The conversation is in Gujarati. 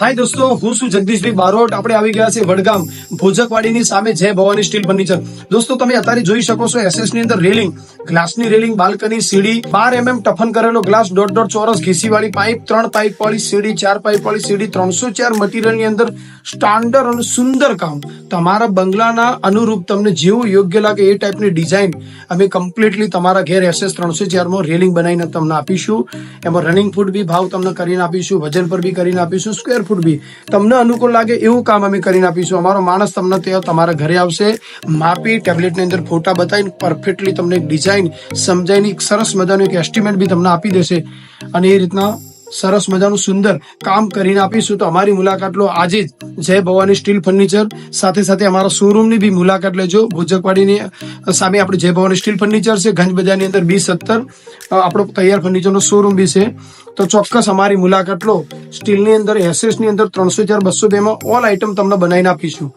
હાય દોસ્તો, હું છું જગદીશભાઈ બારોટ. આપણે આવી ગયા છે વડગામ. ભોજકવાડીની સામે જય ભવાની સ્ટીલ ફર્નિચર. દોસ્તો, તમે અત્યારે જોઈ શકો છો એસએસની અંદર રેલિંગ. ગ્લાસની રેલિંગ, બાલ્કની, સીડી. બાર એમએમ ટફન કરેલો ગ્લાસ, દોઢ દોઢ ચોરસ ઘીસી વાળી પાઇપ, ત્રણ પાઇપ વાળી સીડી, ચાર પાઇપ વાળી સીડી, ત્રણસો ચાર મટીરિયલની અંદર સ્ટાન્ડર્ડ અને સુંદર કામ. તમારા બંગલાના અનુરૂપ તમને જેવું યોગ્ય લાગે એ ટાઈપની ડિઝાઇન અમે કમ્પ્લીટલી તમારા ઘેર એસએસ ત્રણસો ચારમાં રેલિંગ બનાવીને તમને આપીશું. એમાં રનિંગ ફૂડ બી ભાવ તમને કરીને આપીશું, વજન પર બી કરીને આપીશું સ્ક્વેર ફૂટ બી તમને અનુકૂળ લાગે એવું કામ અમે કરીને આપીશું. અમારો માણસ તમને ત્યાં તમારા ઘરે આવશે, માપી ટેબ્લેટની અંદર ફોટા બતાવીને પરફેક્ટલી તમને એક ડિઝાઇન સમજાવીને એક સરસ મજાનું એક એસ્ટિમેટ બી તમને આપી દેશે. અને એ રીતના સરસ મજાનું સુંદર કામ કરીને આપીશું તો અમારી મુલાકાત લો. આજે જ જય ભવાની સ્ટીલ ફર્નિચર સાથે સાથે અમારા શોરૂમની બી મુલાકાત લેજો. ભુજકવાડીની સામે આપણે જય ભવાની સ્ટીલ ફર્નિચર છે. ગંજ બજારની અંદર બી સત્તર આપણો તૈયાર ફર્નિચરનો શોરૂમ બી છે. તો ચોક્કસ અમારી મુલાકાત લો. સ્ટીલની અંદર એસએસની અંદર ત્રણસો ચાર બસો બેમાં ઓલ આઇટમ તમને બનાવીને આપીશું.